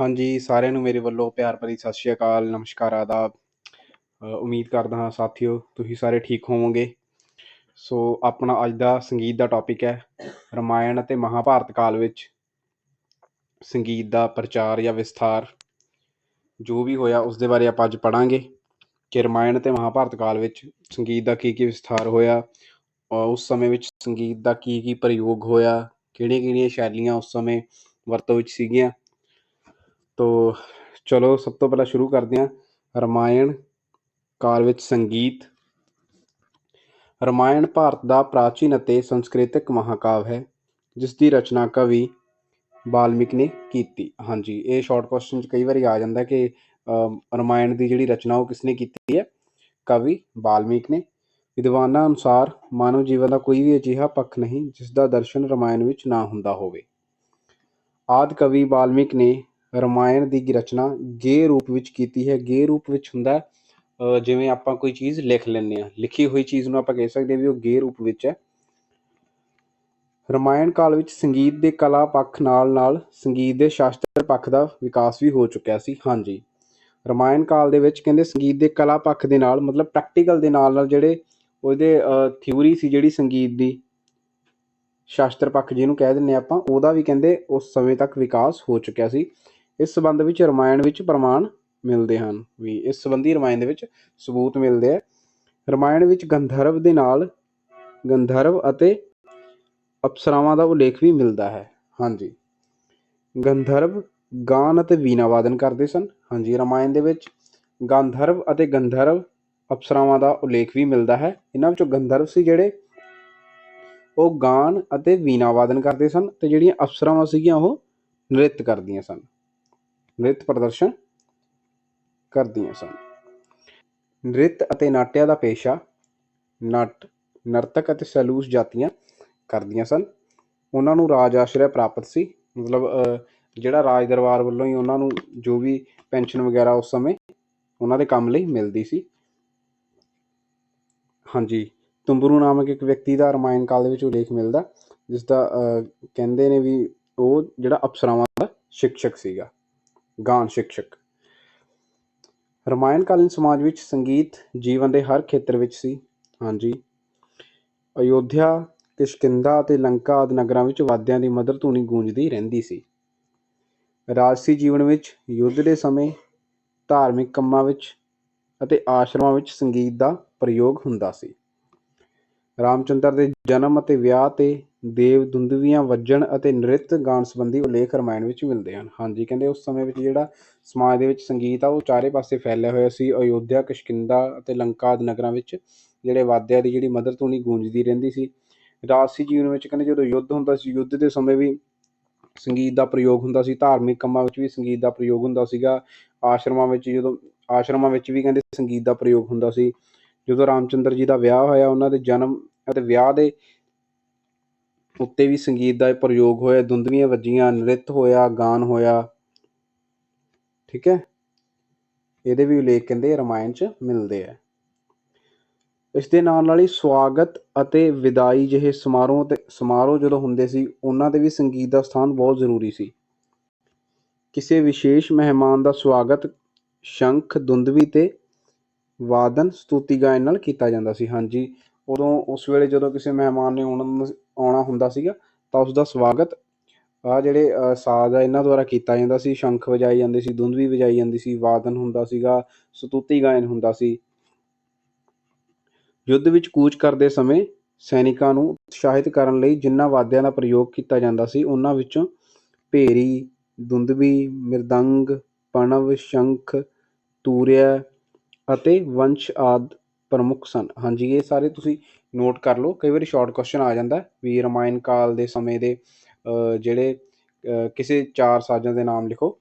ਹਾਂਜੀ, ਸਾਰਿਆਂ ਨੂੰ ਮੇਰੇ ਵੱਲੋਂ ਪਿਆਰ ਭਰੀ ਸਤਿ ਸ਼੍ਰੀ ਅਕਾਲ, ਨਮਸਕਾਰ, ਆਦਾਬ। ਉਮੀਦ ਕਰਦਾ ਹਾਂ ਸਾਥੀਓ ਤੁਸੀਂ ਸਾਰੇ ਠੀਕ ਹੋਵੋਗੇ। ਸੋ ਆਪਣਾ ਅੱਜ ਦਾ ਸੰਗੀਤ ਦਾ ਟੌਪਿਕ ਹੈ ਰਮਾਇਣ ਅਤੇ ਮਹਾਭਾਰਤ ਕਾਲ ਵਿੱਚ ਸੰਗੀਤ ਦਾ ਪ੍ਰਚਾਰ ਜਾਂ ਵਿਸਥਾਰ ਜੋ ਵੀ ਹੋਇਆ ਉਸ ਦੇ ਬਾਰੇ ਆਪਾਂ ਅੱਜ ਪੜਾਂਗੇ ਕਿ ਰਾਮਾਇਣ ਅਤੇ ਮਹਾਭਾਰਤ ਕਾਲ ਵਿੱਚ ਸੰਗੀਤ ਦਾ ਕੀ ਕੀ ਵਿਸਥਾਰ ਹੋਇਆ ਉਸ ਸਮੇਂ ਵਿੱਚ ਸੰਗੀਤ ਦਾ ਕੀ ਕੀ ਪ੍ਰਯੋਗ ਹੋਇਆ ਕਿਹੜੀਆਂ ਕਿਹੜੀਆਂ ਸ਼ੈਲੀਆਂ ਉਸ ਸਮੇਂ ਵਰਤੋਂ ਵਿੱਚ ਸੀਗੀਆਂ ਤੋ ਚਲੋ ਸਭ ਤੋਂ ਪਹਿਲਾਂ ਸ਼ੁਰੂ ਕਰਦੇ ਹਾਂ। ਰਾਮਾਇਣ ਕਾਲ ਵਿੱਚ ਸੰਗੀਤ। ਰਾਮਾਇਣ ਭਾਰਤ ਦਾ ਪ੍ਰਾਚੀਨ ਅਤੇ ਸੰਸਕ੍ਰਿਤਿਕ ਮਹਾਕਾਵ ਹੈ ਜਿਸ ਦੀ ਰਚਨਾ ਕਵੀ ਵਾਲਮੀਕ ਨੇ ਕੀਤੀ। ਹਾਂਜੀ ਇਹ ਸ਼ਾਰਟ ਕੁਐਸਚਨ ਚ ਕਈ ਵਾਰੀ ਆ ਜਾਂਦਾ ਕਿ ਅਮ, ਰਾਮਾਇਣ ਦੀ ਜਿਹੜੀ ਰਚਨਾ ਉਹ ਕਿਸਨੇ ਕੀਤੀ ਹੈ? ਕਵੀ ਵਾਲਮੀਕ ਨੇ। ਵਿਦਵਾਨਾਂ ਅਨੁਸਾਰ ਮਾਨਵ ਜੀਵਨ ਦਾ ਕੋਈ ਵੀ ਅਜਿਹਾ ਪੱਖ ਨਹੀਂ ਜਿਸ ਦਾ ਦਰਸ਼ਨ ਰਾਮਾਇਣ ਵਿੱਚ ਨਾ ਹੁੰਦਾ ਹੋਵੇ। ਆਦਿ ਕਵੀ ਵਾਲਮੀਕ ਨੇ ਰਾਮਾਇਣ ਦੀ ਰਚਨਾ ਗੇ ਰੂਪ ਵਿੱਚ ਕੀਤੀ ਹੈ। ਗੇ ਰੂਪ ਵਿੱਚ ਹੁੰਦਾ ਜਿਵੇਂ ਆਪਾਂ ਕੋਈ ਚੀਜ਼ ਲਿਖ ਲੈਂਦੇ ਆ ਲਿਖੀ ਹੋਈ ਚੀਜ਼ ਨੂੰ ਆਪਾਂ ਕਹਿ ਸਕਦੇ ਹਾਂ ਵੀ ਉਹ ਗੇ ਰੂਪ ਵਿੱਚ ਹੈ। ਰਮਾਇਣ ਕਾਲ ਵਿੱਚ ਸੰਗੀਤ ਦੇ ਕਲਾ ਪੱਖ ਨਾਲ ਨਾਲ ਸੰਗੀਤ ਦੇ ਸ਼ਾਸਤਰ ਪੱਖ ਦਾ ਵਿਕਾਸ ਵੀ ਹੋ ਚੁੱਕਿਆ ਸੀ। ਹਾਂਜੀ। ਰਮਾਇਣ ਕਾਲ ਦੇ ਵਿੱਚ ਕਹਿੰਦੇ ਸੰਗੀਤ ਦੇ ਕਲਾ ਪੱਖ ਦੇ ਨਾਲ, ਮਤਲਬ ਪ੍ਰੈਕਟੀਕਲ ਦੇ ਨਾਲ ਨਾਲ ਜਿਹੜੇ ਉਹਦੇ ਥਿਊਰੀ ਸੀ ਜਿਹੜੀ ਸੰਗੀਤ ਦੀ, ਸ਼ਾਸਤਰ ਪੱਖ ਜਿਹਨੂੰ ਕਹਿ ਦਿੰਨੇ ਆਪਾਂ, ਉਹਦਾ ਵੀ ਕਹਿੰਦੇ ਉਸ ਸਮੇਂ ਤੱਕ ਵਿਕਾਸ ਹੋ ਚੁੱਕਿਆ ਸੀ। ਇਸ ਸੰਬੰਧ ਵਿੱਚ ਰਾਮਾਇਣ ਵਿੱਚ ਪ੍ਰਮਾਣ ਮਿਲਦੇ ਹਨ। ਵੀ ਇਸ ਸੰਬੰਧੀ ਰਮਾਇਣ ਦੇ ਵਿੱਚ ਸਬੂਤ ਮਿਲਦੇ ਆ। ਰਮਾਇਣ ਵਿੱਚ ਗੰਧਰਵ ਦੇ ਨਾਲ ਗੰਧਰਵ ਅਤੇ ਅਪਸਰਾਵਾਂ ਦਾ ਉਲੇਖ ਵੀ ਮਿਲਦਾ ਹੈ। ਹਾਂਜੀ। ਗੰਧਰਵ ਗਾਨ ਅਤੇ ਵੀਣਾ ਵਾਦਨ ਕਰਦੇ ਸਨ। ਹਾਂਜੀ, ਰਾਮਾਇਣ ਦੇ ਵਿੱਚ ਗੰਧਰਵ ਅਤੇ ਗੰਧਰਵ ਅਪਸਰਾਵਾਂ ਦਾ ਉਲੇਖ ਵੀ ਮਿਲਦਾ ਹੈ। ਇਹਨਾਂ ਵਿੱਚੋਂ ਗੰਧਰਵ ਸੀ ਜਿਹੜੇ ਉਹ ਗਾਨ ਅਤੇ ਵੀਣਾ ਵਾਦਨ ਕਰਦੇ ਸਨ ਤੇ ਜਿਹੜੀਆਂ ਅਪਸਰਾਵਾਂ ਸੀਗੀਆਂ ਉਹ ਨ੍ਰਿਤ ਕਰਦੀਆਂ ਸਨ। ਨ੍ਰਿਤ ਪ੍ਰਦਰਸ਼ਨ ਕਰਦੀਆਂ ਸਨ। ਨ੍ਰਿਤ ਅਤੇ ਨਾਟਿਆ ਦਾ ਪੇਸ਼ਾ ਨਟ, ਨਰਤਕ ਅਤੇ ਸਲੂਸ ਜਾਤੀਆਂ ਕਰਦੀਆਂ ਸਨ। ਉਹਨਾਂ ਨੂੰ ਰਾਜ ਆਸ਼ਰੈ ਪ੍ਰਾਪਤ ਸੀ। ਮਤਲਬ ਜਿਹੜਾ ਰਾਜ ਦਰਬਾਰ ਵੱਲੋਂ ਹੀ ਉਹਨਾਂ ਨੂੰ ਜੋ ਵੀ ਪੈਨਸ਼ਨ ਵਗੈਰਾ ਉਸ ਸਮੇਂ ਉਹਨਾਂ ਦੇ ਕੰਮ ਲਈ ਮਿਲਦੀ ਸੀ। ਹਾਂਜੀ, ਤੁੰਬਰੂ ਨਾਮਕ ਇੱਕ ਵਿਅਕਤੀ ਦਾ ਰਮਾਇਣ ਕਾਲ ਦੇ ਵਿੱਚ ਉਲੇਖ ਮਿਲਦਾ ਜਿਸ ਦਾ ਕਹਿੰਦੇ ਨੇ ਵੀ ਉਹ ਜਿਹੜਾ ਅਪਸਰਾਵਾਂ ਦਾ ਸ਼ਿਕਸ਼ਕ ਸੀਗਾ। ਗਾਨ ਸ਼ਿਕਸ਼ਕ। ਰਾਮਾਇਣ ਕਾਲੀਨ ਸਮਾਜ ਵਿੱਚ ਸੰਗੀਤ ਜੀਵਨ ਦੇ ਹਰ ਖੇਤਰ ਵਿੱਚ ਸੀ। ਹਾਂਜੀ। ਅਯੋਧਿਆ ਕਿਸ਼ਕਿੰਦਾ ਅਤੇ ਲੰਕਾ ਆਦਿ ਨਗਰਾਂ ਵਿੱਚ ਵਾਦਿਆਂ ਦੀ ਮਦਰ ਧੁਨੀ ਗੂੰਜਦੀ ਰਹਿੰਦੀ ਸੀ। ਰਾਜਸੀ ਜੀਵਨ ਵਿੱਚ ਯੁੱਧ ਦੇ ਸਮੇਂ ਧਾਰਮਿਕ ਕੰਮਾਂ ਵਿੱਚ ਅਤੇ ਆਸ਼ਰਮਾਂ ਵਿੱਚ ਸੰਗੀਤ ਦਾ ਪ੍ਰਯੋਗ ਹੁੰਦਾ ਸੀ। ਰਾਮਚੰਦਰ ਦੇ ਜਨਮ ਅਤੇ ਵਿਆਹ ਤੇ ਦੇਵ ਦੁੰਦਵੀਆਂ ਵੱਜਣ ਅਤੇ ਨ੍ਰਿਤ ਗਾਣ ਸੰਬੰਧੀ ਉਲੇਖ ਰਾਮਾਇਣ ਵਿੱਚ ਮਿਲਦੇ ਹਨ। ਹਾਂਜੀ, ਕਹਿੰਦੇ ਉਸ ਸਮੇਂ ਵਿੱਚ ਜਿਹੜਾ ਸਮਾਜ ਦੇ ਵਿੱਚ ਸੰਗੀਤ ਆ, ਉਹ ਚਾਰੇ ਪਾਸੇ ਫੈਲਿਆ ਹੋਇਆ ਸੀ। ਅਯੋਧਿਆ, ਕਿਸ਼ਕਿੰਧਾ ਅਤੇ ਲੰਕਾ ਆਦਿ ਨਗਰਾਂ ਵਿੱਚ ਜਿਹੜੇ ਵਾਦਿਆਂ ਦੀ ਜਿਹੜੀ ਮਧੁਰ ਧੁਨੀ ਗੂੰਜਦੀ ਰਹਿੰਦੀ ਸੀ। ਰਾਜਸੀ ਜੀਵਨ ਵਿੱਚ ਕਹਿੰਦੇ ਜਦੋਂ ਯੁੱਧ ਹੁੰਦਾ ਸੀ, ਯੁੱਧ ਦੇ ਸਮੇਂ ਵੀ ਸੰਗੀਤ ਦਾ ਪ੍ਰਯੋਗ ਹੁੰਦਾ ਸੀ। ਧਾਰਮਿਕ ਕੰਮਾਂ ਵਿੱਚ ਵੀ ਸੰਗੀਤ ਦਾ ਪ੍ਰਯੋਗ ਹੁੰਦਾ ਸੀਗਾ। ਆਸ਼ਰਮਾਂ ਵਿੱਚ ਜਦੋਂ, ਆਸ਼ਰਮਾਂ ਵਿੱਚ ਵੀ ਕਹਿੰਦੇ ਸੰਗੀਤ ਦਾ ਪ੍ਰਯੋਗ ਹੁੰਦਾ ਸੀ। ਜਦੋਂ ਰਾਮਚੰਦਰ ਜੀ ਦਾ ਵਿਆਹ ਹੋਇਆ, ਉਹਨਾਂ ਦੇ ਜਨਮ ਅਤੇ ਵਿਆਹ ਦੇ ਉੱਤੇ ਵੀ ਸੰਗੀਤ ਦਾ ਪ੍ਰਯੋਗ ਹੋਇਆ, ਦੁੰਦਵੀਆਂ ਵੱਜੀਆਂ, ਨ੍ਰਿਤ ਹੋਇਆ, ਗਾਨ ਹੋਇਆ। ਠੀਕ ਹੈ? ਇਹਦੇ ਵੀ ਉਲੇਖ ਕਹਿੰਦੇ ਰਾਮਾਇਣ 'ਚ ਮਿਲਦੇ ਆ। ਇਸ ਦੇ ਨਾਲ ਨਾਲ ਹੀ ਸਵਾਗਤ ਅਤੇ ਵਿਦਾਈ ਜਿਹੇ ਸਮਾਰੋਹ ਤੇ ਸਮਾਰੋਹ ਜਦੋਂ ਹੁੰਦੇ ਸੀ, ਉਹਨਾਂ ਦੇ ਵੀ ਸੰਗੀਤ ਦਾ ਸਥਾਨ ਬਹੁਤ ਜ਼ਰੂਰੀ ਸੀ। ਕਿਸੇ ਵਿਸ਼ੇਸ਼ ਮਹਿਮਾਨ ਦਾ ਸਵਾਗਤ ਸ਼ੰਖ, ਦੁੰਦਵੀ ਤੇ ਵਾਦਨ, ਸਤੂਤੀ ਗਾਇਨ ਨਾਲ ਕੀਤਾ ਜਾਂਦਾ ਸੀ। ਹਾਂਜੀ ਉਦੋਂ ਉਸ ਵੇਲੇ ਜਦੋਂ ਕਿਸੇ ਮਹਿਮਾਨ ਨੇ ਆਉਣਾ ਆਉਣਾ ਹੁੰਦਾ ਸੀਗਾ ਤਾਂ ਉਸ ਦਾ ਸਵਾਗਤ ਆ ਜਿਹੜੇ ਅ, ਸਾਜ਼ ਆ ਇਹਨਾਂ ਦੁਆਰਾ ਕੀਤਾ ਜਾਂਦਾ ਸੀ। ਸ਼ੰਖ ਵਜਾਏ ਜਾਂਦੇ ਸੀ ਦੁੰਦਵੀ ਵਜਾਈ ਜਾਂਦੀ ਸੀ ਵਾਦਨ ਹੁੰਦਾ ਸੀਗਾ ਸਤੂਤੀ ਗਾਇਨ ਹੁੰਦਾ ਸੀ। ਯੁੱਧ ਵਿੱਚ ਕੂਚ ਕਰਦੇ ਸਮੇਂ ਸੈਨਿਕਾਂ ਨੂੰ ਉਤਸ਼ਾਹਿਤ ਕਰਨ ਲਈ ਜਿਨ੍ਹਾਂ ਵਾਦਿਆਂ ਦਾ ਪ੍ਰਯੋਗ ਕੀਤਾ ਜਾਂਦਾ ਸੀ ਉਹਨਾਂ ਵਿੱਚੋਂ ਭੇਰੀ ਦੁੰਦਵੀ ਮਿਰਦੰਗ ਪਣਵ ਸ਼ੰਖ ਤੂਰਿਆ ਅਤੇ ਵੰਸ਼ ਆਦ ਪ੍ਰਮੁੱਖ ਸਨ। ਹਾਂਜੀ, ਇਹ ਸਾਰੇ ਤੁਸੀਂ ਨੋਟ ਕਰ ਲਓ। ਕਈ ਵਾਰੀ ਸ਼ਾਰਟ ਕੁਐਸਚਨ ਆ ਜਾਂਦਾ ਵੀ ਰਮਾਇਣ ਕਾਲ ਦੇ ਸਮੇਂ ਦੇ ਜਿਹੜੇ ਕਿਸੇ ਚਾਰ ਸਾਜ਼ਾਂ ਦੇ ਨਾਮ ਲਿਖੋ,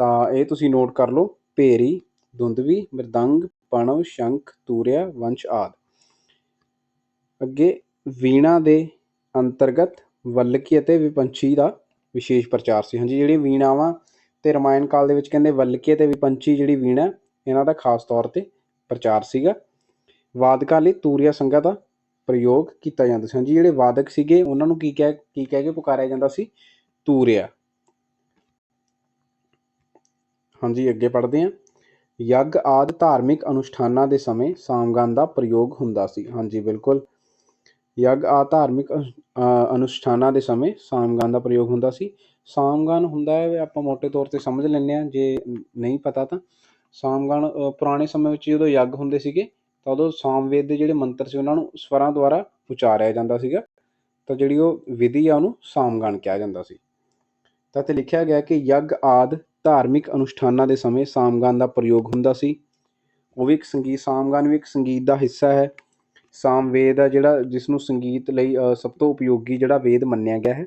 ਤਾਂ ਇਹ ਤੁਸੀਂ ਨੋਟ ਕਰ ਲਓ। ਭੇਰੀ, ਦੁੰਦਵੀ, ਮਿਰਦੰਗ, ਪਣਵ, ਸ਼ੰਖ, ਤੂਰਿਆ, ਵੰਸ਼ ਆਦ। ਅੱਗੇ ਵੀਣਾ ਦੇ ਅੰਤਰਗਤ ਵੱਲਕੀ ਅਤੇ ਵਿਪੰਛੀ ਦਾ ਵਿਸ਼ੇਸ਼ ਪ੍ਰਚਾਰ ਸੀ। ਹਾਂਜੀ, ਜਿਹੜੀਆਂ ਵੀਣਾਵਾਂ ਤੇ ਰਮਾਇਣ ਕਾਲ ਦੇ ਵਿੱਚ ਕਹਿੰਦੇ ਵੱਲਕੀ ਅਤੇ ਵਿਪੰਛੀ ਜਿਹੜੀ ਵੀਣਾ ਇਹਨਾਂ ਦਾ ਖਾਸ ਤੌਰ ਤੇ ਪ੍ਰਚਾਰ ਸੀਗਾ। ਵਾਦਕਾਂ ਲਈ ਤੂਰੀਆ ਸੰਗਤ ਦਾ ਪ੍ਰਯੋਗ ਕੀਤਾ ਜਾਂਦਾ ਸੀ। ਹਾਂਜੀ, ਜਿਹੜੇ ਵਾਦਕ ਸੀਗੇ, ਉਹਨਾਂ ਨੂੰ ਕੀ ਕਹਿ ਕੀ ਕਹਿ ਕੇ ਪੁਕਾਰਿਆ ਜਾਂਦਾ ਸੀ? ਤੂਰਿਆ। ਹਾਂਜੀ, ਅੱਗੇ ਪੜ੍ਹਦੇ ਹਾਂ। ਯੱਗ ਆਦਿ ਧਾਰਮਿਕ ਅਨੁਸ਼ਠਾਨਾਂ ਦੇ ਸਮੇਂ ਸਾਮਗਾਨ ਦਾ ਪ੍ਰਯੋਗ ਹੁੰਦਾ ਸੀ। ਹਾਂਜੀ, ਬਿਲਕੁਲ। ਯੱਗ ਆ ਧਾਰਮਿਕ ਅਨੁ- ਅਨੁਸ਼ਠਾਨਾਂ ਦੇ ਸਮੇਂ ਸਾਮਗਾਨ ਦਾ ਪ੍ਰਯੋਗ ਹੁੰਦਾ ਸੀ। ਸਾਮਗਾਨ ਹੁੰਦਾ ਹੈ ਆਪਾਂ ਮੋٹے ਤੌਰ ਤੇ ਸਮਝ ਲੈਂਦੇ ਹਾਂ। ਜੇ ਨਹੀਂ ਪਤਾ ਤਾਂ ਸਾਮਗਾਨ ਪੁਰਾਣੇ ਸਮੇਂ ਵਿੱਚ ਜਦੋਂ ਯੱਗ ਹੁੰਦੇ ਸੀਗੇ ਤਾਂ ਉਦੋਂ ਸਾਮਵੇਦ ਦੇ ਜਿਹੜੇ ਮੰਤਰ ਸੀ ਉਹਨਾਂ ਨੂੰ ਸਵਰਾਂ ਦੁਆਰਾ ਉਚਾਰਿਆ ਜਾਂਦਾ ਸੀਗਾ। ਤਾਂ ਜਿਹੜੀ ਉਹ ਵਿਧੀ ਆ ਉਹਨੂੰ ਸਾਮਗਾਨ ਕਿਹਾ ਜਾਂਦਾ ਸੀ। ਤਾਂ ਇੱਥੇ ਲਿਖਿਆ ਗਿਆ ਕਿ ਯੱਗ ਆਦ ਧਾਰਮਿਕ ਅਨੁਸ਼ਠਾਨਾਂ ਦੇ ਸਮੇਂ ਸਾਮਗਾਨ ਦਾ ਪ੍ਰਯੋਗ ਹੁੰਦਾ ਸੀ। ਉਹ ਵੀ ਇੱਕ ਸੰਗੀਤ ਸਾਮਗਾਨ ਵੀ ਇੱਕ ਸੰਗੀਤ ਦਾ ਹਿੱਸਾ ਹੈ। ਸਾਮਵੇਦ ਆ ਜਿਹੜਾ ਜਿਸ ਨੂੰ ਸੰਗੀਤ ਲਈ ਸਭ ਤੋਂ ਉਪਯੋਗੀ ਜਿਹੜਾ ਵੇਦ ਮੰਨਿਆ ਗਿਆ ਹੈ।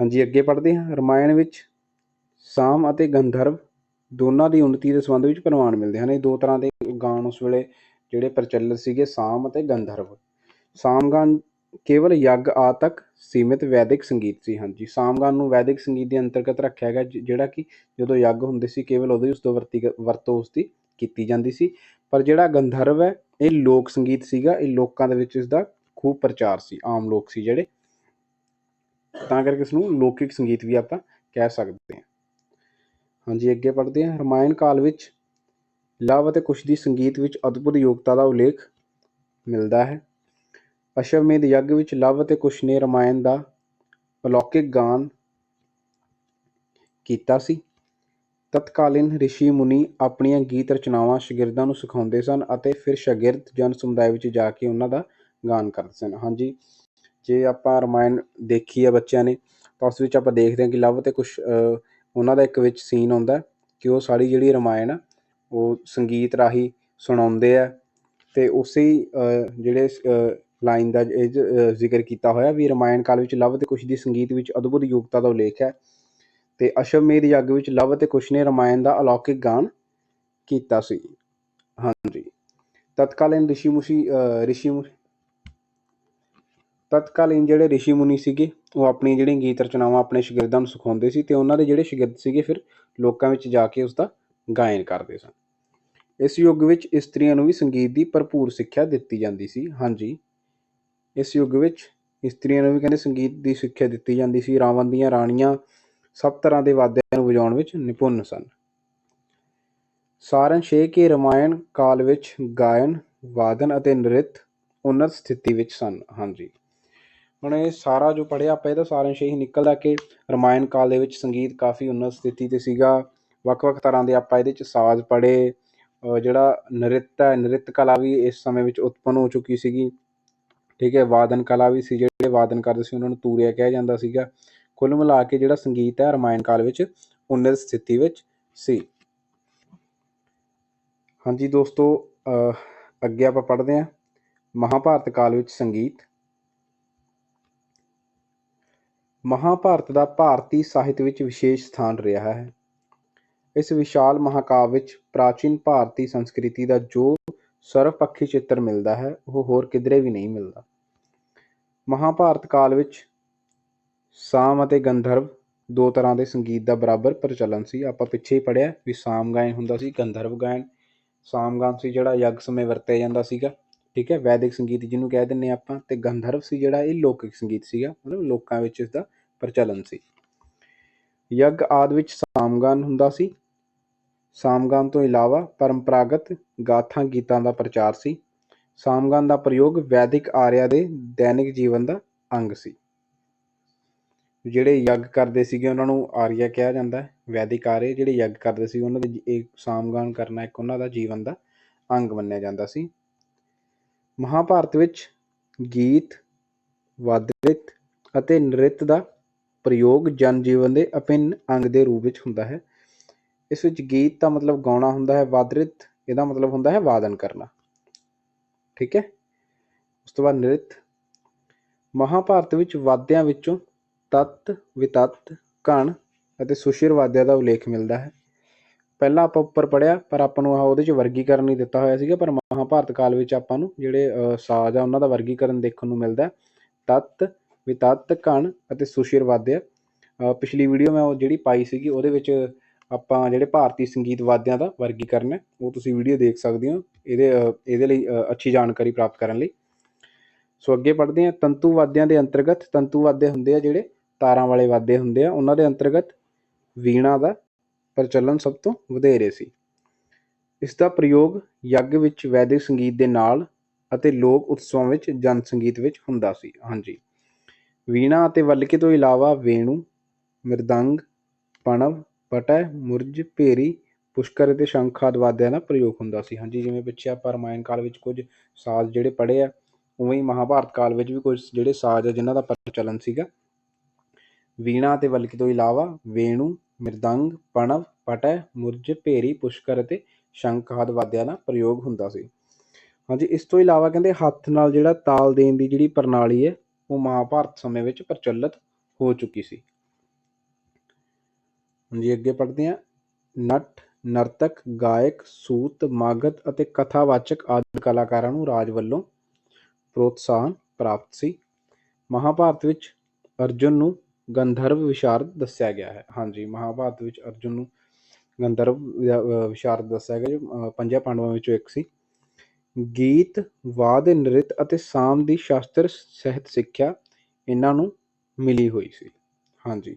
ਹਾਂਜੀ, ਅੱਗੇ ਪੜ੍ਹਦੇ ਹਾਂ। ਰਮਾਇਣ ਵਿੱਚ ਸਾਮ ਅਤੇ ਗੰਧਰਵ ਦੋਨਾਂ ਦੀ ਉન્નਤੀ ਦੇ ਸੰਬੰਧ ਵਿੱਚ ਪ੍ਰਮਾਣ ਮਿਲਦੇ ਹਨ। ਇਹ ਦੋ ਤਰ੍ਹਾਂ ਦੇ ਉਸ ਵੇਲੇ ਜਿਹੜੇ ਪ੍ਰਚਲਿਤ ਸੀਗੇ ਸਾਮ ਅਤੇ ਗੰਧਰਵ। ਸਾਮਗਾਨ ਕੇਵਲ ਯੱਗ ਆ ਤੱਕ ਸੀਮਿਤ ਵੈਦਿਕ ਸੰਗੀਤ ਸੀ, ਹਾਂਜੀ। ਸਾਮਗਾਨ ਨੂੰ ਵੈਦਿਕ ਸੰਗੀਤ ਦੇ ਅੰਤਰਗਤ ਰੱਖਿਆ ਗਿਆ ਜਿਹੜਾ ਕਿ ਜਦੋਂ ਯੱਗ ਹੁੰਦੇ ਸੀ, ਕੇਵਲ ਉਦੋਂ ਹੀ ਉਸ ਤੋਂ ਵਰਤੀ, ਵਰਤੋਂ ਉਸ ਦੀ ਕੀਤੀ ਜਾਂਦੀ ਸੀ। ਪਰ ਜਿਹੜਾ ਗੰਧਰਵ ਹੈ, ਇਹ ਲੋਕ ਸੰਗੀਤ ਸੀਗਾ, ਇਹ ਲੋਕਾਂ ਦੇ ਵਿੱਚ ਇਸ ਦਾ ਖੂਬ ਪ੍ਰਚਾਰ ਸੀ, ਆਮ ਲੋਕ ਸੀ ਜਿਹੜੇ। ਤਾਂ ਕਰਕੇ ਇਸ ਨੂੰ ਲੌਕਿਕ ਸੰਗੀਤ ਵੀ ਆਪਾਂ ਕਹਿ ਸਕਦੇ ਹਾਂ। ਹਾਂਜੀ, ਅੱਗੇ ਪੜ੍ਹਦੇ ਹਾਂ। ਰਮਾਇਣ ਕਾਲ ਵਿੱਚ ਲਵ ਅਤੇ ਕੁਸ਼ ਦੀ ਸੰਗੀਤ ਵਿੱਚ ਅਦਭੁਤ ਯੋਗਤਾ ਦਾ ਉਲੇਖ ਮਿਲਦਾ ਹੈ। ਅਸ਼ਵਮੇਧ ਯੱਗ ਵਿੱਚ ਲਵ ਅਤੇ ਕੁਸ਼ ਨੇ ਰਮਾਇਣ ਦਾ ਅਲੌਕਿਕ ਗਾਨ ਕੀਤਾ ਸੀ। ਤਤਕਾਲੀਨ ਰਿਸ਼ੀ ਮੁਨੀ ਆਪਣੀਆਂ ਗੀਤ ਰਚਨਾਵਾਂ ਸ਼ਾਗਿਰਦਾਂ ਨੂੰ ਸਿਖਾਉਂਦੇ ਸਨ ਅਤੇ ਫਿਰ ਸ਼ਾਗਿਰਦ ਜਨ ਸਮੁਦਾਇ ਵਿੱਚ ਜਾ ਕੇ ਉਹਨਾਂ ਦਾ ਗਾਨ ਕਰਦੇ ਸਨ। ਹਾਂਜੀ, ਜੇ ਆਪਾਂ ਰਮਾਇਣ ਦੇਖੀ ਹੈ ਬੱਚਿਆਂ ਨੇ, ਤਾਂ ਉਸ ਵਿੱਚ ਆਪਾਂ ਦੇਖਦੇ ਹਾਂ ਕਿ ਲਵ ਤੇ ਕੁਸ਼ ਉਹਨਾਂ ਦਾ ਇੱਕ ਵਿੱਚ ਸੀਨ ਆਉਂਦਾ ਕਿ ਉਹ ਸਾਰੀ ਜਿਹੜੀ ਰਮਾਇਣ ਆ ਉਹ ਸੰਗੀਤ ਰਾਹੀਂ ਸੁਣਾਉਂਦੇ ਆ ਅਤੇ ਉਸੇ ਜਿਹੜੇ ਲਾਈਨ ਦਾ ਇਹ ਜ਼ਿਕਰ ਕੀਤਾ ਹੋਇਆ ਵੀ ਰਮਾਇਣ ਕਾਲ ਵਿੱਚ ਲਵ ਅਤੇ ਕੁਸ਼ ਦੀ ਸੰਗੀਤ ਵਿੱਚ ਅਦਭੁਤ ਯੋਗਤਾ ਦਾ ਉਲੇਖ ਹੈ ਤੇ ਅਸ਼ਵਮੇਧ ਯੱਗ ਵਿੱਚ ਲਵ ਅਤੇ ਕੁਸ਼ ਨੇ ਰਮਾਇਣ ਦਾ ਅਲੌਕਿਕ ਗਾਨ ਕੀਤਾ ਸੀ। ਹਾਂਜੀ। ਤਤਕਾਲੀਨ ਰਿਸ਼ੀ ਮੁਸ਼ੀ ਰਿਸ਼ੀ ਤਤਕਾਲੀਨ ਜਿਹੜੇ ਰਿਸ਼ੀ ਮੁਨੀ ਸੀਗੇ, ਉਹ ਆਪਣੀ ਜਿਹੜੀਆਂ ਗੀਤ ਰਚਨਾਵਾਂ ਆਪਣੇ ਸ਼ਾਗਿਰਦਾਂ ਨੂੰ ਸਿਖਾਉਂਦੇ ਸੀ ਤੇ ਉਹਨਾਂ ਦੇ ਜਿਹੜੇ ਸ਼ਾਗਿਰਦ ਸੀਗੇ ਫਿਰ ਲੋਕਾਂ ਵਿੱਚ ਜਾ ਕੇ ਉਸ ਦਾ ਗਾਇਨ ਕਰਦੇ ਸਨ। ਇਸ ਯੁੱਗ ਵਿੱਚ ਇਸਤਰੀਆਂ ਨੂੰ ਵੀ ਸੰਗੀਤ ਦੀ ਭਰਪੂਰ ਸਿੱਖਿਆ ਦਿੱਤੀ ਜਾਂਦੀ ਸੀ। ਹਾਂਜੀ, ਇਸ ਯੁੱਗ ਵਿੱਚ ਇਸਤਰੀਆਂ ਨੂੰ ਵੀ ਕਹਿੰਦੇ ਸੰਗੀਤ ਦੀ ਸਿੱਖਿਆ ਦਿੱਤੀ ਜਾਂਦੀ ਸੀ। ਰਾਵਣ ਦੀਆਂ ਰਾਣੀਆਂ ਸਭ ਤਰ੍ਹਾਂ ਦੇ ਵਾਦਿਆਂ ਨੂੰ ਵਜਾਉਣ ਵਿੱਚ ਨਿਪੁੰਨ ਸਨ। ਸਾਰਨ ਸ਼ੇ ਕੇ ਰਮਾਇਣ ਕਾਲ ਵਿੱਚ ਗਾਇਨ, ਵਾਦਨ ਅਤੇ ਨ੍ਰਿਤ ਉਨਤ ਸਥਿਤੀ ਵਿੱਚ ਸਨ। ਹਾਂਜੀ। ਹੁਣ ਇਹ ਸਾਰਾ ਜੋ ਪੜਿਆ ਆਪਾਂ ਇਹਦਾ ਸਾਰਨ ਸ਼ੇ ਹੀ ਨਿਕਲਦਾ ਕਿ ਰਮਾਇਣ ਕਾਲ ਦੇ ਵਿੱਚ ਸੰਗੀਤ ਕਾਫੀ ਉਨਤ ਸਥਿਤੀ ਤੇ ਸੀਗਾ। ਵੱਖ-ਵੱਖ ਤਰ੍ਹਾਂ ਦੇ ਆਪਾਂ ਇਹਦੇ ਚ ਸਾਜ਼ ਪੜ੍ਹੇ ਜਿਹੜਾ ਨ੍ਰਿਤ ਹੈ, ਨ੍ਰਿਤ ਕਲਾ ਵੀ ਇਸ ਸਮੇਂ ਵਿੱਚ ਉਤਪੰਨ ਹੋ ਚੁੱਕੀ ਸੀਗੀ। ਠੀਕ ਹੈ, ਵਾਦਨ ਕਲਾ ਵੀ ਸੀ ਜਿਹੜੇ ਵਾਦਨ ਕਰਦੇ ਸੀ, ਉਹਨਾਂ ਨੂੰ ਤੂਰਿਆ ਕਿਹਾ ਜਾਂਦਾ ਸੀਗਾ। ਕੁੱਲ ਮਿਲਾ ਕੇ ਜਿਹੜਾ ਸੰਗੀਤ ਹੈ ਰਮਾਇਣ ਕਾਲ ਵਿੱਚ ਉન્નਤ ਸਥਿਤੀ ਵਿੱਚ ਸੀ। ਹਾਂਜੀ ਦੋਸਤੋ ਅੱਗੇ ਆਪਾਂ ਪੜ੍ਹਦੇ ਹਾਂ। ਮਹਾਭਾਰਤ ਕਾਲ ਵਿੱਚ ਸੰਗੀਤ। ਮਹਾਭਾਰਤ ਦਾ ਭਾਰਤੀ ਸਾਹਿਤ ਵਿੱਚ ਵਿਸ਼ੇਸ਼ ਸਥਾਨ ਰਿਹਾ ਹੈ। ਇਸ ਵਿਸ਼ਾਲ ਮਹਾਕਾਵਿ ਵਿੱਚ ਪ੍ਰਾਚੀਨ ਭਾਰਤੀ ਸੰਸਕ੍ਰਿਤੀ ਦਾ ਜੋ ਸਰਵਪੱਖੀ ਚਿੱਤਰ ਮਿਲਦਾ ਹੈ, ਉਹ ਹੋਰ ਕਿਧਰੇ ਵੀ ਨਹੀਂ ਮਿਲਦਾ। ਮਹਾਭਾਰਤ ਕਾਲ ਵਿੱਚ ਸਾਮ ਅਤੇ ਗੰਧਰਵ ਦੋ ਤਰ੍ਹਾਂ ਦੇ ਸੰਗੀਤ ਦਾ ਬਰਾਬਰ ਪ੍ਰਚਲਨ ਸੀ। ਆਪਾਂ ਪਿੱਛੇ ਹੀ ਪੜਿਆ ਵੀ ਸਾਮ ਗਾਇਨ ਹੁੰਦਾ ਸੀ, ਗੰਧਰਵ ਗਾਇਨ। ਸਾਮ ਗਾਨ ਸੀ ਜਿਹੜਾ ਯੱਗ ਸਮੇਂ ਵਰਤਿਆ ਜਾਂਦਾ ਸੀਗਾ, ਠੀਕ ਹੈ, ਵੈਦਿਕ ਸੰਗੀਤ ਜਿਹਨੂੰ ਕਹਿ ਦਿੰਨੇ ਆਪਾਂ, ਤੇ ਗੰਧਰਵ ਸੀ ਜਿਹੜਾ ਇਹ ਲੋਕਿਕ ਸੰਗੀਤ ਸੀਗਾ, ਮਤਲਬ ਲੋਕਾਂ ਵਿੱਚ ਇਸ ਦਾ ਪ੍ਰਚਲਨ ਸੀ। ਯੱਗ ਆਦਿ ਵਿੱਚ ਸਾਮਗਾਨ ਹੁੰਦਾ ਸੀ। ਸਾਮਗਾਨ ਤੋਂ ਇਲਾਵਾ ਪਰੰਪਰਾਗਤ ਗਾਥਾ ਗੀਤਾਂ ਦਾ ਪ੍ਰਚਾਰ ਸੀ। ਸਾਮਗਾਨ ਦਾ ਪ੍ਰਯੋਗ ਵੈਦਿਕ ਆਰਿਆ ਦੇ ਦੈਨਿਕ ਜੀਵਨ ਦਾ ਅੰਗ ਸੀ। ਜਿਹੜੇ ਯੱਗ ਕਰਦੇ ਸੀਗੇ, ਉਹਨਾਂ ਨੂੰ ਆਰੀਆ ਕਿਹਾ ਜਾਂਦਾ ਹੈ। ਵੈਦਿਕ ਆਰੇ ਜਿਹੜੇ ਯੱਗ ਕਰਦੇ ਸੀ, ਉਹਨਾਂ ਦੇ ਇਹ ਸਾਮਗਾਨ ਕਰਨਾ ਇੱਕ ਉਹਨਾਂ ਦਾ ਜੀਵਨ ਦਾ ਅੰਗ ਮੰਨਿਆ ਜਾਂਦਾ ਸੀ। ਮਹਾਭਾਰਤ ਵਿੱਚ ਗੀਤ, ਵਾਦਿਤ ਅਤੇ ਨ੍ਰਿਤ ਦਾ ਪ੍ਰਯੋਗ ਜਨ ਜੀਵਨ ਦੇ ਅਭਿੰਨ ਅੰਗ ਦੇ ਰੂਪ ਵਿੱਚ ਹੁੰਦਾ ਹੈ। ਇਸ ਵਿੱਚ ਗੀਤ ਦਾ ਮਤਲਬ ਗਾਉਣਾ ਹੁੰਦਾ ਹੈ, ਵਾਦਰਿਤ, ਇਹਦਾ ਮਤਲਬ ਹੁੰਦਾ ਹੈ ਵਾਦਨ ਕਰਨਾ। ਠੀਕ ਹੈ? ਉਸ ਤੋਂ ਬਾਅਦ ਨ੍ਰਿਤ। ਮਹਾਭਾਰਤ ਵਿੱਚ ਵਾਦਿਆਂ ਵਿੱਚੋਂ ਤਤ, ਵਿਤਤ ਘਣ ਅਤੇ ਸੁਸ਼ੀਰ ਵਾਦਿਆਂ ਦਾ ਉਲੇਖ ਮਿਲਦਾ ਹੈ। ਪਹਿਲਾਂ ਆਪਾਂ ਉੱਪਰ ਪੜਿਆ ਪਰ ਆਪਾਂ ਨੂੰ ਆਹ ਉਹਦੇ 'ਚ ਵਰਗੀਕਰਨ ਨਹੀਂ ਦਿੱਤਾ ਹੋਇਆ ਸੀਗਾ, ਪਰ ਮਹਾਭਾਰਤ ਕਾਲ ਵਿੱਚ ਆਪਾਂ ਨੂੰ ਜਿਹੜੇ ਸਾਜ਼ ਆ, ਉਹਨਾਂ ਦਾ ਵਰਗੀਕਰਨ ਦੇਖਣ ਨੂੰ ਮਿਲਦਾ ਹੈ। ਤਤ, ਵਿਤਤ ਘਣ ਅਤੇ ਸੁਸ਼ੀਰ ਵਾਦਿਆ। ਪਿਛਲੀ ਵੀਡੀਓ ਮੈਂ ਉਹ ਜਿਹੜੀ ਪਾਈ ਸੀਗੀ, ਉਹਦੇ ਵਿੱਚ ਆਪਾਂ ਜਿਹੜੇ ਭਾਰਤੀ ਸੰਗੀਤ ਵਾਦਿਆਂ ਦਾ ਵਰਗੀਕਰਨ ਹੈ, ਉਹ ਤੁਸੀਂ ਵੀਡੀਓ ਦੇਖ ਸਕਦੇ ਹੋ। ਇਹਦੇ ਇਹਦੇ ਲਈ ਅੱਛੀ ਜਾਣਕਾਰੀ ਪ੍ਰਾਪਤ ਕਰਨ ਲਈ। ਸੋ ਅੱਗੇ ਪੜ੍ਹਦੇ ਹਾਂ। ਤੰਤੂ ਵਾਦਿਆਂ ਦੇ ਅੰਤਰਗਤ, ਤੰਤੂ ਵਾਦੇ ਹੁੰਦੇ ਆ ਜਿਹੜੇ ਤਾਰਾਂ ਵਾਲੇ ਵਾਦੇ ਹੁੰਦੇ ਆ, ਉਹਨਾਂ ਦੇ ਅੰਤਰਗਤ ਵੀਣਾ ਦਾ ਪ੍ਰਚਲਨ ਸਭ ਤੋਂ ਵਧੇਰੇ ਸੀ। ਇਸ ਦਾ ਪ੍ਰਯੋਗ ਯੱਗ ਵਿੱਚ ਵੈਦਿਕ ਸੰਗੀਤ ਦੇ ਨਾਲ ਅਤੇ ਲੋਕ ਉਤਸਵਾਂ ਵਿੱਚ ਜਨ ਸੰਗੀਤ ਵਿੱਚ ਹੁੰਦਾ ਸੀ। ਹਾਂਜੀ। ਵੀਣਾ ਅਤੇ ਵਲਕੇ ਤੋਂ ਇਲਾਵਾ ਵੇਣੂ, ਮਿਰਦੰਗ, ਪਣਵ ਪਟੈ ਮੁਰਜ, ਭੇਰੀ, ਪੁਸ਼ਕਰ ਅਤੇ ਸ਼ੰਖ ਆਦਿ ਵਾਦਿਆਂ ਦਾ ਪ੍ਰਯੋਗ ਹੁੰਦਾ ਸੀ। ਹਾਂਜੀ, ਜਿਵੇਂ ਪਿੱਛੇ ਆਪਾਂ ਰਾਮਾਇਣ ਕਾਲ ਵਿੱਚ ਕੁਝ ਸਾਜ਼ ਜਿਹੜੇ ਪੜ੍ਹੇ ਆ, ਉਵੇਂ ਹੀ ਮਹਾਭਾਰਤ ਕਾਲ ਵਿੱਚ ਵੀ ਕੁਝ ਜਿਹੜੇ ਸਾਜ਼ ਆ ਜਿਨ੍ਹਾਂ ਦਾ ਪ੍ਰਚਲਨ ਸੀਗਾ। ਵੀਣਾ ਅਤੇ ਵਲਕੀ ਤੋਂ ਇਲਾਵਾ ਵੇਣੂ, ਮਿਰਦੰਗ, ਪਣਵ, ਪਟੈ ਮੁਰਜ, ਭੇਰੀ, ਪੁਸ਼ਕਰ ਅਤੇ ਸ਼ੰਖ ਆਦਿ ਵਾਦਿਆਂ ਦਾ ਪ੍ਰਯੋਗ ਹੁੰਦਾ ਸੀ। ਹਾਂਜੀ, ਇਸ ਤੋਂ ਇਲਾਵਾ ਕਹਿੰਦੇ ਹੱਥ ਨਾਲ ਜਿਹੜਾ ਤਾਲ ਦੇਣ ਦੀ ਜਿਹੜੀ ਪ੍ਰਣਾਲੀ ਹੈ, ਉਹ ਮਹਾਭਾਰਤ ਸਮੇਂ ਵਿੱਚ ਪ੍ਰਚਲਿਤ ਹੋ ਚੁੱਕੀ ਸੀ। ਜੀ ਅੱਗੇ ਪੜ੍ਹਦੇ ਹਾਂ। ਨਟ, ਨਰਤਕ, ਗਾਇਕ, ਸੂਤ, ਮਾਗਧ ਅਤੇ ਕਥਾਵਾਚਕ ਆਦਿ ਕਲਾਕਾਰਾਂ ਨੂੰ ਰਾਜ ਵੱਲੋਂ ਪ੍ਰੋਤਸਾਹਨ ਪ੍ਰਾਪਤ ਸੀ। ਮਹਾਭਾਰਤ ਵਿੱਚ ਅਰਜੁਨ ਨੂੰ ਗੰਧਰਵ ਵਿਸ਼ਾਰਦ ਦੱਸਿਆ ਗਿਆ ਹੈ। ਹਾਂਜੀ ਮਹਾਭਾਰਤ ਵਿੱਚ ਅਰਜੁਨ ਨੂੰ ਗੰਧਰਵ ਵਿਸ਼ਾਰਦ ਦੱਸਿਆ ਗਿਆ, ਜੋ ਪੰਜਾਂ ਪਾਂਡਵਾਂ ਵਿੱਚੋਂ ਇੱਕ ਸੀ। ਗੀਤ, ਵਾਦ, ਨ੍ਰਿਤ ਅਤੇ ਸਾਮ ਦੀ ਸ਼ਾਸਤਰ ਸਹਿਤ ਸਿੱਖਿਆ ਇਹਨਾਂ ਨੂੰ ਮਿਲੀ ਹੋਈ ਸੀ। ਹਾਂਜੀ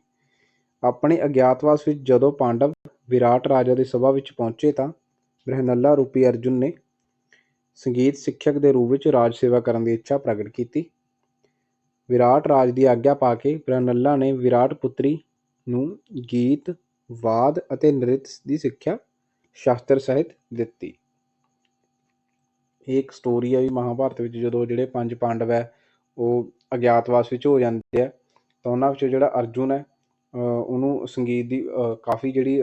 ਆਪਣੇ ਅਗਿਆਤਵਾਸ ਵਿੱਚ ਜਦੋਂ ਪਾਂਡਵ ਵਿਰਾਟ ਰਾਜਾ ਦੀ ਸਭਾ ਵਿੱਚ ਪਹੁੰਚੇ ਤਾਂ ਬ੍ਰਹਨੱਲਾ ਰੂਪੀ ਅਰਜੁਨ ਨੇ ਸੰਗੀਤ ਸਿੱਖਿਅਕ ਦੇ ਰੂਪ ਵਿੱਚ ਰਾਜ ਸੇਵਾ ਕਰਨ ਦੀ ਇੱਛਾ ਪ੍ਰਗਟ ਕੀਤੀ। ਵਿਰਾਟ ਰਾਜ ਦੀ ਆਗਿਆ ਪਾ ਕੇ ਬ੍ਰਹਨੱਲਾ ਨੇ ਵਿਰਾਟ ਪੁੱਤਰੀ ਨੂੰ ਗੀਤ, ਵਾਦ ਅਤੇ ਨ੍ਰਿਤ ਦੀ ਸਿੱਖਿਆ ਸ਼ਾਸਤਰ ਸਹਿਤ ਦਿੱਤੀ। ਇਹ ਇੱਕ ਸਟੋਰੀ ਹੈ ਵੀ ਮਹਾਭਾਰਤ ਵਿੱਚ ਜਦੋਂ ਜਿਹੜੇ ਪੰਜ ਪਾਂਡਵ ਹੈ ਉਹ ਅਗਿਆਤਵਾਸ ਵਿੱਚ ਹੋ ਜਾਂਦੇ ਆ ਤਾਂ ਉਹਨਾਂ ਵਿੱਚੋਂ ਜਿਹੜਾ ਅਰਜੁਨ ਹੈ ਉਹਨੂੰ ਸੰਗੀਤ ਦੀ ਕਾਫੀ ਜਿਹੜੀ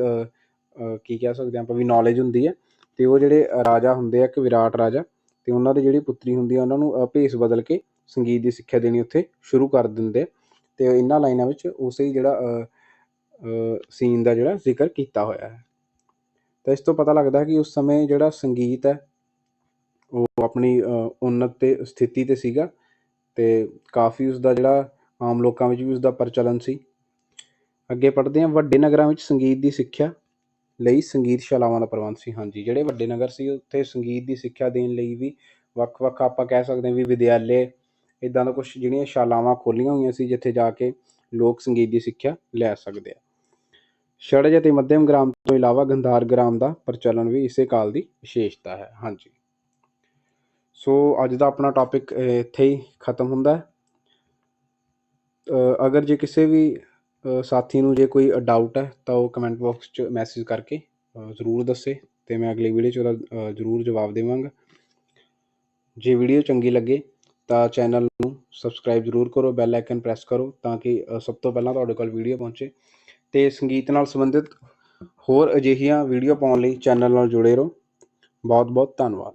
ਕੀ ਕਹਿ ਸਕਦੇ ਹਾਂ ਆਪਾਂ ਵੀ ਨੌਲੇਜ ਹੁੰਦੀ ਹੈ ਤੇ ਉਹ ਜਿਹੜੇ ਰਾਜਾ ਹੁੰਦੇ ਆ ਇੱਕ ਵਿਰਾਟ ਰਾਜਾ ਤੇ ਉਹਨਾਂ ਦੀ ਜਿਹੜੀ ਪੁੱਤਰੀ ਹੁੰਦੀ ਆ ਉਹਨਾਂ ਨੂੰ ਭੇਸ ਬਦਲ ਕੇ ਸੰਗੀਤ ਦੀ ਸਿੱਖਿਆ ਦੇਣੀ ਉੱਥੇ ਸ਼ੁਰੂ ਕਰ ਦਿੰਦੇ ਆ ਤੇ ਇਹਨਾਂ ਲਾਈਨਾਂ ਵਿੱਚ ਉਸੇ ਹੀ ਜਿਹੜਾ ਸੀਨ ਦਾ ਜਿਹੜਾ ਜ਼ਿਕਰ ਕੀਤਾ ਹੋਇਆ ਹੈ। ਤਾਂ ਇਸ ਤੋਂ ਪਤਾ ਲੱਗਦਾ ਹੈ ਕਿ ਉਸ ਸਮੇਂ ਜਿਹੜਾ ਸੰਗੀਤ ਹੈ ਉਹ ਆਪਣੀ ਅਹ, ਉੱਨਤ ਤੇ ਸਥਿਤੀ ਤੇ ਸੀਗਾ ਤੇ ਕਾਫੀ ਉਸ ਦਾ ਜਿਹੜਾ ਆਮ ਲੋਕਾਂ ਵਿੱਚ ਵੀ ਉਸ ਦਾ ਪ੍ਰਚਲਨ ਸੀ। ਅੱਗੇ ਪੜ੍ਹਦੇ ਹਾਂ, ਵੱਡੇ ਨਗਰਾਂ ਵਿੱਚ ਸੰਗੀਤ ਦੀ ਸਿੱਖਿਆ ਲਈ ਸੰਗੀਤ ਸ਼ਾਲਾਵਾਂ ਦਾ ਪ੍ਰਬੰਧ ਸੀ, ਹਾਂਜੀ, ਜਿਹੜੇ ਵੱਡੇ ਨਗਰ ਸੀ, ਉੱਥੇ ਸੰਗੀਤ ਦੀ ਸਿੱਖਿਆ ਦੇਣ ਲਈ ਵੀ ਵੱਖ-ਵੱਖ ਆਪਾਂ ਕਹਿ ਸਕਦੇ ਹਾਂ ਵੀ ਵਿਦਿਆਲੇ ਇਦਾਂ ਦਾ ਕੁਝ ਜਿਹੜੀਆਂ ਸ਼ਾਲਾਵਾਂ ਖੋਲੀਆਂ ਹੋਈਆਂ ਸੀ, ਜਿੱਥੇ ਜਾ ਕੇ ਲੋਕ ਸੰਗੀਤ ਦੀ ਸਿੱਖਿਆ ਲੈ ਸਕਦੇ ਆ। ਛੜਜ ਅਤੇ ਮੱਧਮ ਗ੍ਰਾਮ ਤੋਂ ਇਲਾਵਾ ਗੰਧਾਰ ਗ੍ਰਾਮ ਦਾ ਪ੍ਰਚਲਨ ਵੀ ਇਸੇ ਕਾਲ ਦੀ ਵਿਸ਼ੇਸ਼ਤਾ ਹੈ, ਹਾਂਜੀ। ਸੋ, ਅੱਜ ਦਾ ਆਪਣਾ ਟੌਪਿਕ ਇੱਥੇ ਹੀ ਖਤਮ ਹੁੰਦਾ ਹੈ। ਅਗਰ ਜੇ ਕਿਸੇ ਵੀ ਸਾਥੀ ਨੂੰ ਜੇ ਕੋਈ ਡਾਊਟ ਹੈ ਤਾਂ ਉਹ ਕਮੈਂਟ ਬਾਕਸ 'ਚ ਮੈਸੇਜ ਕਰਕੇ ਜ਼ਰੂਰ ਦੱਸੇ ਅਤੇ ਮੈਂ ਅਗਲੀ ਵੀਡੀਓ 'ਚ ਉਹਦਾ ਜ਼ਰੂਰ ਜਵਾਬ ਦੇਵਾਂਗਾ। ਜੇ ਵੀਡੀਓ ਚੰਗੀ ਲੱਗੇ ਤਾਂ ਚੈਨਲ ਨੂੰ ਸਬਸਕ੍ਰਾਈਬ ਜ਼ਰੂਰ ਕਰੋ ਬੈਲ ਆਈਕਨ ਪ੍ਰੈਸ ਕਰੋ ਤਾਂ ਕਿ ਸਭ ਤੋਂ ਪਹਿਲਾਂ ਤੁਹਾਡੇ ਕੋਲ ਵੀਡੀਓ ਪਹੁੰਚੇ ਤੇ ਸੰਗੀਤ ਨਾਲ ਸੰਬੰਧਿਤ ਹੋਰ ਅਜਿਹੀਆਂ ਵੀਡੀਓ ਪਾਉਣ ਲਈ ਚੈਨਲ ਨਾਲ ਜੁੜੇ ਰਹੋ। ਬਹੁਤ ਬਹੁਤ ਧੰਨਵਾਦ।